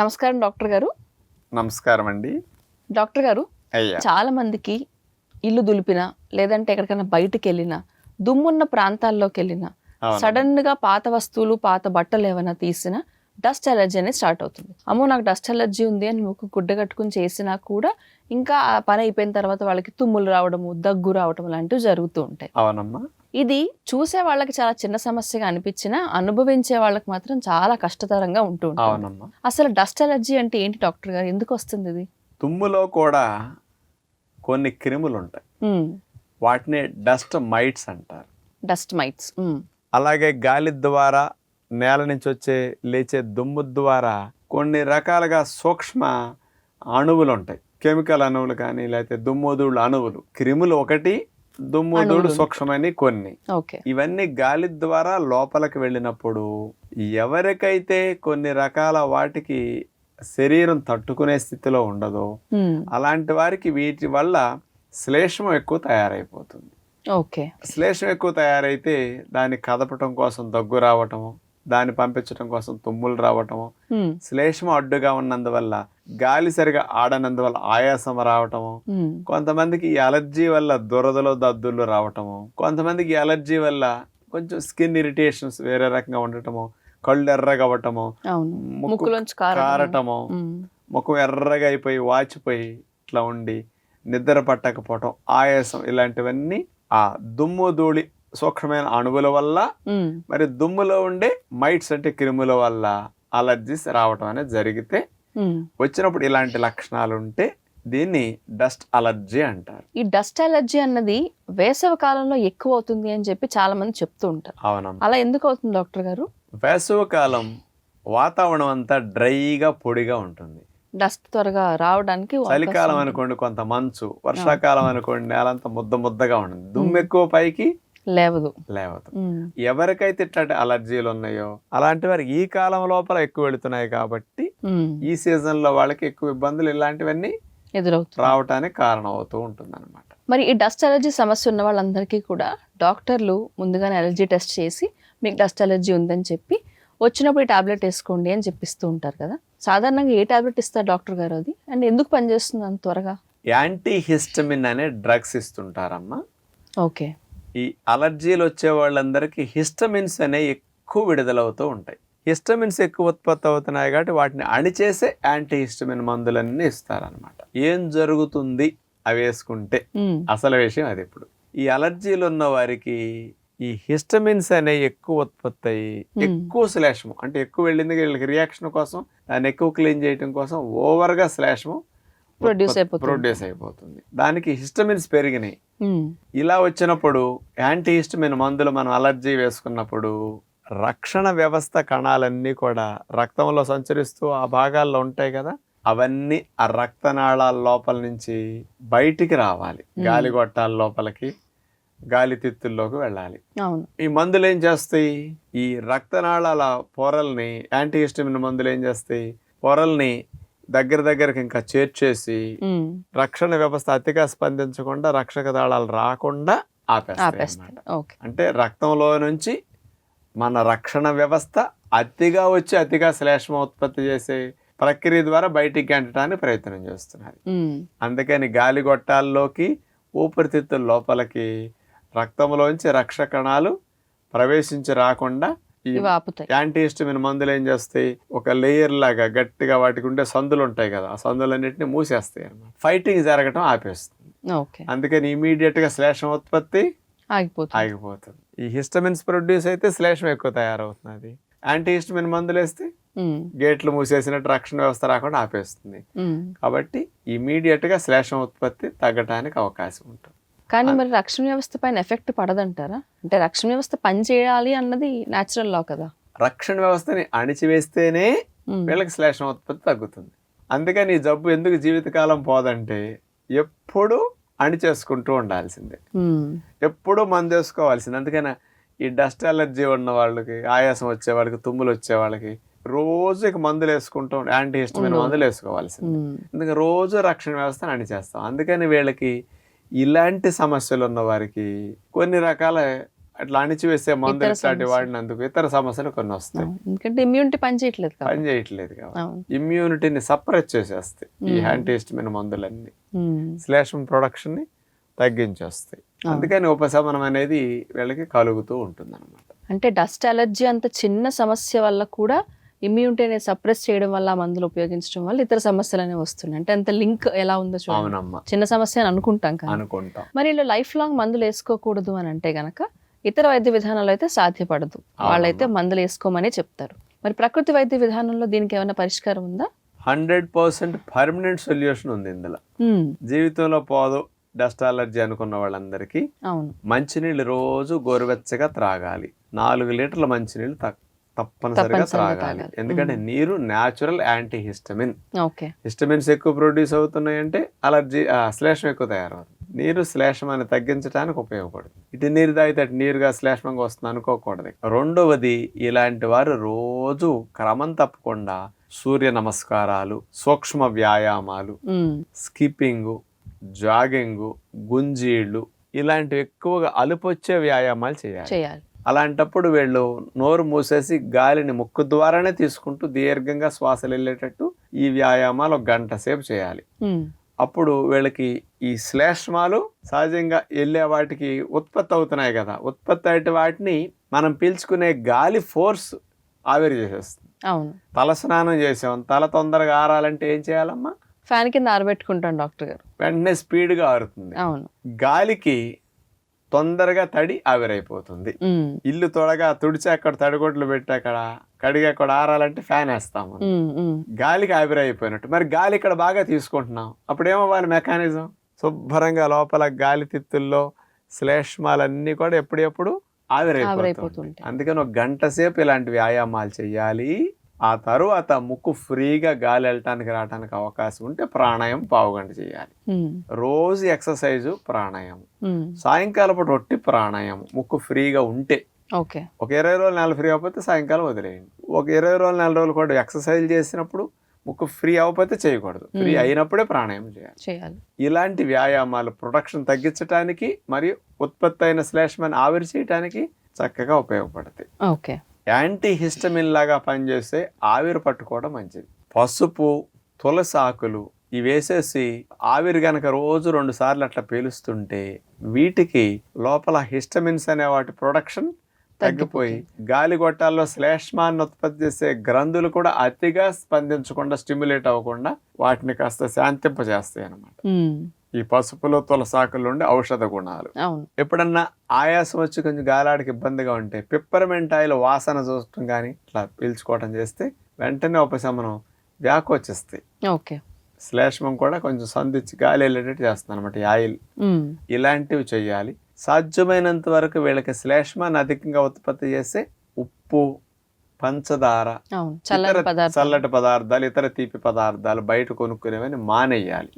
నమస్కారం డాక్టర్ గారు. నమస్కారం అండి డాక్టర్ గారు చాలా మందికి ఇల్లు దులిపినా లేదంటే ఎక్కడికైనా బయటికి వెళ్ళినా దుమ్మున్న ప్రాంతాల్లోకి వెళ్ళినా. సడన్గా పాత వస్తువులు పాత బట్టలు ఏమైనా తీసినా డస్ట్ అలర్జీ అనేది స్టార్ట్ అవుతుంది. అమ్మో నాకు డస్ట్ అలర్జీ ఉంది అని ముక్కు గుడ్డ కట్టుకుని చేసినా కూడా ఇంకా ఆ పని అయిపోయిన తర్వాత వాళ్ళకి తుమ్ములు రావడము దగ్గు రావడం లాంటివి జరుగుతూ ఉంటాయి. అవునమ్మా. ఇది చూసే వాళ్ళకి చాలా చిన్న సమస్యగా అనిపించినా అనుభవించే వాళ్ళకి మాత్రం చాలా కష్టతరంగా ఉంటూ ఉంటుంది. అవునమ్మా. అసలు డస్ట్ అలర్జీ అంటే ఏంటి డాక్టర్ గారు? ఎందుకు వస్తుంది ఇది? తుమ్ములో కూడా కొన్ని క్రిములు ఉంటాయి. వాటిని డస్ట్ మైట్స్ అంటారు. Dust mites. అలాగే గాలి ద్వారా నేల నుంచి వచ్చే లేచే దుమ్ము ద్వారా కొన్ని రకాలుగా సూక్ష్మ అణువులు ఉంటాయి. కెమికల్ అణువులు కానీ లేకపోతే దుమ్ముదూళ్ళు అణువులు. క్రిములు ఒకటి దుమ్ముదూడు. సూక్ష్మని కొన్ని. ఇవన్నీ గాలి ద్వారా లోపలికి వెళ్ళినప్పుడు ఎవరికైతే కొన్ని రకాల వాటికి శరీరం తట్టుకునే స్థితిలో ఉండదో అలాంటి వారికి వీటి వల్ల శ్లేష్మం ఎక్కువ తయారైపోతుంది. ఓకే. శ్లేష్మం ఎక్కువ తయారైతే దాన్ని కదపటం కోసం దగ్గు రావటము దాన్ని పంపించడం కోసం తుమ్ములు రావటము శ్లేష్మం అడ్డుగా ఉన్నందువల్ల గాలి సరిగా ఆడనందువల్ల ఆయాసం రావటము కొంతమందికి ఈ అలర్జీ వల్ల దురదలు దద్దులు రావటము కొంతమందికి ఈ అలర్జీ వల్ల కొంచెం స్కిన్ ఇరిటేషన్స్ వేరే రకంగా ఉండటము కళ్ళు ఎర్రగా అవ్వటము అవును. ముక్కు ముక్కులోంచి కారటము. ముఖం ఎర్రగా అయిపోయి వాచిపోయి ఇట్లా ఉండి నిద్ర పట్టకపోవటం ఆయాసం ఇలాంటివన్నీ ఆ దుమ్ము ధూళి సూక్ష్మమైన అణువుల వల్ల. మరి దుమ్ములో ఉండే మైట్స్ అంటే క్రిముల వల్ల అలర్జీస్ రావటం అనేది జరిగితే. వచ్చినప్పుడు ఇలాంటి లక్షణాలు ఉంటే దీన్ని డస్ట్ అలర్జీ అంటారు. ఈ డస్ట్ అలర్జీ అన్నది వేసవి కాలంలో ఎక్కువ అవుతుంది అని చెప్పి చాలా మంది చెప్తూ ఉంటారు. అవునమ్మా. అలా ఎందుకు అవుతుంది డాక్టర్ గారు? వేసవికాలం వాతావరణం అంతా డ్రైగా పొడిగా ఉంటుంది. డస్ట్ త్వరగా రావడానికి చలికాలం. అనుకోండి కొంత మంచు వర్షాకాలం అనుకోండి నేలంతా ముద్ద ముద్దగా ఉంటుంది. దుమ్ము ఎక్కువ పైకి లేవదు. లేవదు. ఎవరికైతే ఇట్లాంటి అలర్జీలు ఉన్నాయో అలాంటి వారు ఈ కాలం లోపల ఎక్కువ వెళుతున్నాయి కాబట్టి. ఈ సీజన్లో వాళ్ళకి ఎక్కువ ఇబ్బందులు ఇలాంటివన్నీ ఎదురవుతుంది రావటానికి కారణం అవుతూ ఉంటుంది అనమాట మరి ఈ డస్ట్ అలర్జీ సమస్య ఉన్న వాళ్ళందరికీ కూడా డాక్టర్లు ముందుగానే అలర్జీ టెస్ట్ చేసి మీకు డస్ట్ అలర్జీ ఉందని చెప్పి వచ్చినప్పుడు ఈ టాబ్లెట్ వేసుకోండి అని చెప్పిస్తూ ఉంటారు కదా. సాధారణంగా ఏ టాబ్లెట్ ఇస్తారు డాక్టర్ గారు అది? అండ్ ఎందుకు పనిచేస్తుంది అంత త్వరగా? యాంటీ హిస్టమిన్ అనే డ్రగ్స్ ఇస్తుంటారమ్మా. ఓకే. ఈ అలర్జీలు వచ్చే వాళ్ళందరికీ హిస్టమిన్స్ అనేవి ఎక్కువ విడుదలవుతూ ఉంటాయి హిస్టమిన్స్ ఎక్కువ ఉత్పత్తి అవుతున్నాయి కాబట్టి వాటిని అణిచేసే యాంటీ హిస్టమిన్ మందులన్నీ ఇస్తారనమాట ఏం జరుగుతుంది అవి వేసుకుంటే. అసలు విషయం అది ఇప్పుడు ఈ అలర్జీలు ఉన్న వారికి ఈ హిస్టమిన్స్ అనేవి ఎక్కువ ఉత్పత్తి అయ్యి. ఎక్కువ శ్లేషము అంటే ఎక్కువ వెళ్ళింది వీళ్ళకి రియాక్షన్ కోసం దాన్ని ఎక్కువ క్లీన్ చేయడం కోసం ఓవర్గా శ్లేషము Produce అయిపోతుంది. ప్రొడ్యూస్ అయిపోతుంది. దానికి హిస్టమిన్స్ పెరిగినాయి. ఇలా వచ్చినప్పుడు యాంటీ హిస్టమిన్ మందులు మనం అలర్జీ వేసుకున్నప్పుడు రక్షణ వ్యవస్థ కణాలన్నీ కూడా రక్తంలో సంచరిస్తూ ఆ భాగాల్లో ఉంటాయి కదా అవన్నీ ఆ రక్తనాళాల లోపల నుంచి బయటికి రావాలి. గాలి గొట్టాల లోపలికి గాలి తిత్తుల్లోకి వెళ్ళాలి. ఈ మందులు ఏం చేస్తాయి? ఈ రక్తనాళాల పొరల్ని యాంటీ హిస్టమిన్ మందులు ఏం చేస్తాయి? పొరల్ని దగ్గర దగ్గరకి ఇంకా చేర్చేసి. రక్షణ వ్యవస్థ అతిగా స్పందించకుండా రక్షక దళాలు రాకుండా ఆపేస్తాయి అంటే రక్తంలో నుంచి మన రక్షణ వ్యవస్థ అతిగా వచ్చి అతిగా శ్లేష్మ ఉత్పత్తి చేసే ప్రక్రియ ద్వారా బయటికి గంటడానికి ప్రయత్నం చేస్తున్నది ఉమ్. అందుకని గాలి గొట్టాల్లోకి ఊపిరితిత్తుల లోపలికి రక్తంలోంచి రక్ష కణాలు ప్రవేశించి రాకుండా యాంటీ హిస్టమిన్ మందులు ఏం చేస్తాయి? ఒక లేయర్ లాగా గట్టిగా వాటికి ఉండే సందులు ఉంటాయి కదా ఆ సందులన్నింటినీ మూసేస్తాయి అన్నమాట. ఫైటింగ్ జరగటం ఆపేస్తుంది. ఓకే. అందుకని ఇమీడియట్గా శ్లేషం ఉత్పత్తి ఆగిపోతుంది. ఆగిపోతుంది. ఈ హిస్టమిన్స్ ప్రొడ్యూస్ అయితే శ్లేషం ఎక్కువ తయారవుతుంది యాంటీ హిస్టమిన్ మందులు వేస్తే. గేట్లు మూసేసినట్టు రక్షణ వ్యవస్థ రాకుండా ఆపేస్తుంది. కాబట్టి ఇమీడియట్గా శ్లేషం ఉత్పత్తి తగ్గటానికి అవకాశం ఉంటుంది. కానీ మరి రక్షణ వ్యవస్థ పైన ఎఫెక్ట్ పడదంటారా అంటే రక్షణ వ్యవస్థ పని చేయాలి అన్నది న్యాచురల్ లా కదా రక్షణ వ్యవస్థని అణిచివేస్తేనే. వీళ్ళకి శ్లేషం ఉత్పత్తి తగ్గుతుంది అందుకని ఈ జబ్బు ఎందుకు జీవితకాలం పోదంటే ఎప్పుడు అణిచేసుకుంటూ ఉండాల్సిందే. ఎప్పుడూ మందు వేసుకోవాల్సింది అందుకని ఈ డస్ట్ అలర్జీ ఉన్న వాళ్ళకి ఆయాసం వచ్చే వాళ్ళకి తుమ్ములు వచ్చే వాళ్ళకి రోజు ఇక మందులు వేసుకుంటూ యాంటీ హిస్టమిన్. మందులు వేసుకోవాల్సింది. అందుకని రోజు రక్షణ వ్యవస్థను అణిచేస్తాం అందుకని వీళ్ళకి ఇలాంటి సమస్యలు ఉన్న వారికి కొన్ని రకాల అట్లా అణిచివేసే మందులు ఇట్లాంటి. వాడినందుకు ఇతర సమస్యలు కొన్ని వస్తాయి. ఎందుకంటే ఇమ్యూనిటీ పని చేయట్లేదు కాబట్టి ఇమ్యూనిటీని సపరేట్ చేసేస్తాయి ఈ మ్మ్. యాంటీహిస్టమిన్ మందులన్నీ. శ్లేషం ప్రొడక్షన్ని తగ్గించేస్తాయి. అందుకని ఉపశమనం అనేది వీళ్ళకి కలుగుతూ ఉంటుంది అనమాట అంటే డస్ట్ అలర్జీ అంత చిన్న సమస్య వల్ల కూడా ఇమ్యూనిటీ అనేది సప్రెస్ చేయడం వల్ల మందులు ఉపయోగించడం వల్ల ఇతర సమస్యలు అనేవి వస్తున్నాయి. అంటే అంత లింక్ ఎలా ఉందో చూడండి. చిన్న సమస్య అని అనుకుంటాం కానీ అనుకుంటాం. మరి ఇలా లైఫ్ లాంగ్ మందులు వేసుకోకూడదు అని అంటే గనక ఇతర వైద్య విధానాలు అయితే సాధ్యపడదు. వాళ్ళైతే మందులు వేసుకోమని చెప్తారు. మరి ప్రకృతి వైద్య విధానంలో దీనికి ఏమైనా పరిష్కారం ఉందా? హండ్రెడ్ పర్సెంట్ పర్మనెంట్ సొల్యూషన్ ఉంది ఇందులో. జీవితంలో పోదు డస్ట్ అలర్జీ అనుకున్న వాళ్ళందరికీ అవును. మంచినీళ్ళు రోజు గోరువెచ్చగా త్రాగాలి. నాలుగు లీటర్ల మంచినీళ్ళు తక్- తప్పనిసరిగా తాగాలి. ఎందుకంటే నీరు న్యాచురల్ యాంటీ హిస్టమిన్ హిస్టమిన్స్ ఎక్కువ ప్రొడ్యూస్ అవుతున్నాయంటే అలర్జీ శ్లేషం ఎక్కువ తయారవుతుంది నీరు శ్లేషమాన్ని తగ్గించడానికి ఉపయోగపడుతుంది. ఇటు నీరు తాగితే అటు నీరుగా శ్లేషమంగా వస్తుంది అనుకోకూడదు. రెండవది ఇలాంటి వారు రోజు క్రమం తప్పకుండా సూర్య నమస్కారాలు సూక్ష్మ వ్యాయామాలు స్కిప్పింగ్ జాగింగ్ గుంజీళ్ళు ఇలాంటివి ఎక్కువగా అలుపొచ్చే వ్యాయామాలు చేయాలి. చేయాలి. అలాంటప్పుడు వీళ్ళు నోరు మూసేసి గాలిని ముక్కు ద్వారానే తీసుకుంటూ దీర్ఘంగా శ్వాసలు వెళ్ళేటట్టు ఈ వ్యాయామాలు ఒక గంట సేపు చేయాలి. అప్పుడు వీళ్ళకి ఈ శ్లేష్మాలు సహజంగా వెళ్ళే వాటికి ఉత్పత్తి అవుతున్నాయి కదా. ఉత్పత్తి అయ్యే వాటిని మనం పీల్చుకునే గాలి ఫోర్స్ ఆవిరి చేసేస్తుంది. అవును. తల స్నానం చేసాం తల తొందరగా ఆరాలంటే ఏం చేయాలమ్మా? ఫ్యాన్ కింద ఆరబెట్టుకుంటాం డాక్టర్ గారు. వెంటనే స్పీడ్గా ఆరుతుంది. అవును. గాలికి తొందరగా తడి ఆవిరైపోతుంది. ఇల్లు తొడగా తుడిచి అక్కడ తడిగొడ్లు పెట్టి అక్కడ కడిగి అక్కడ ఆరాలంటే ఫ్యాన్ వేస్తాము గాలికి ఆవిరైపోయినట్టు. మరి గాలి ఇక్కడ బాగా తీసుకుంటున్నాం. అప్పుడు ఏమవ్వాలి మెకానిజం? శుభ్రంగా లోపల గాలి తిత్తుల్లో శ్లేష్మాలన్నీ కూడా ఎప్పుడెప్పుడు ఆవిరైపోతుంది. అందుకని ఒక గంట సేపు ఇలాంటి వ్యాయామాలు చేయాలి ఆ తరువాత ముక్కు ఫ్రీగా గాలి వెళ్ళటానికి రావడానికి అవకాశం ఉంటే ప్రాణాయం పావు గంట చేయాలి. రోజు ఎక్సర్సైజు ప్రాణాయామం. ఉమ్, సాయంకాలపు రొట్టి ప్రాణాయామం. ముక్కు ఫ్రీగా ఉంటే. ఓకే. ఒక ఇరవై రోజులు నెల ఫ్రీ అవ్వకపోతే సాయంకాలం వదిలేయండి. ఒక ఇరవై రోజులు నెల రోజులు కూడా ఎక్సర్సైజ్ చేసినప్పుడు ముక్కు ఫ్రీ అవ్వకపోతే చేయకూడదు. ఫ్రీ. అయినప్పుడే ప్రాణాయామం చేయాలి. చేయాలి. ఇలాంటి వ్యాయామాలు ప్రొడక్షన్ తగ్గించడానికి మరియు ఉత్పత్తి అయిన శ్లేష్మాన్ని ఆవిరి చేయడానికి చక్కగా ఉపయోగపడతాయి. ఓకే. యాంటీ హిస్టమిన్ లాగా పనిచేస్తే ఆవిరి పట్టుకోవడం మంచిది. పసుపు తులసి ఆకులు ఇవి వేసేసి ఆవిరి గనక రోజు రెండు సార్లు అట్లా పీలుస్తుంటే వీటికి లోపల హిస్టమిన్స్ అనే వాటి ప్రొడక్షన్ తగ్గిపోయి గాలి గొట్టాల్లో శ్లేష్మాన్ని ఉత్పత్తి చేసే గ్రంథులు కూడా అతిగా స్పందించకుండా స్టిమ్యులేట్ అవ్వకుండా వాటిని కాస్త శాంతింపజేస్తాయి అన్నమాట ఉమ్, ఈ పసుపులో తులసాకులు ఉండే ఔషధ గుణాలు. ఎప్పుడన్నా ఆయాసం వచ్చి కొంచెం గాలాడికి ఇబ్బందిగా ఉంటే పిప్పరమెంట్ ఆయిల్ వాసన చూడటం కానీ ఇట్లా పీల్చుకోవటం చేస్తే వెంటనే ఉపశమనం వ్యాకోచిస్తాయి. ఓకే. శ్లేష్మం కూడా కొంచెం సంధించి గాలి వెళ్ళేటట్టు చేస్తుంది అనమాట ఈ ఆయిల్. ఇలాంటివి చేయాలి సాధ్యమైనంత వరకు వీళ్ళకి శ్లేష్మాన్ని అధికంగా ఉత్పత్తి చేసే ఉప్పు పంచదార చల్లటి పదార్థాలు ఇతర తీపి పదార్థాలు బయట కొనుక్కునేవని మానేయాలి.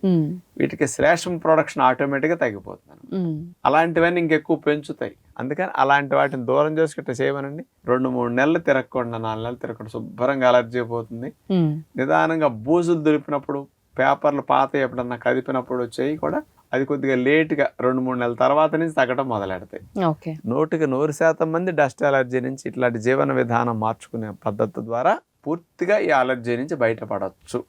వీటికి శ్లేష్మ ప్రొడక్షన్ ఆటోమేటిక్గా తగ్గిపోతుంది. ఉమ్, అలాంటివన్నీ ఇంకెక్కువ పెంచుతాయి. అందుకని అలాంటి వాటిని దూరం చేసుకుంటే చేయమనండి రెండు మూడు నెలలు తిరగకుండా నాలుగు నెలలు తిరగకుండా శుభ్రంగా అలర్జీ పోతుంది. నిదానంగా బూజులు దులిపినప్పుడు పేపర్లు పాత ఎప్పుడన్నా కదిపినప్పుడు వచ్చేవి కూడా అది కొద్దిగా లేట్గా రెండు మూడు నెలల తర్వాత నుంచి తగ్గడం మొదలెడతాయి. నూటికి నూరు శాతం మంది డస్ట్ అలర్జీ నుంచి ఇట్లాంటి జీవన విధానం మార్చుకునే పద్ధతి ద్వారా పూర్తిగా ఈ అలర్జీ నుంచి బయటపడవచ్చు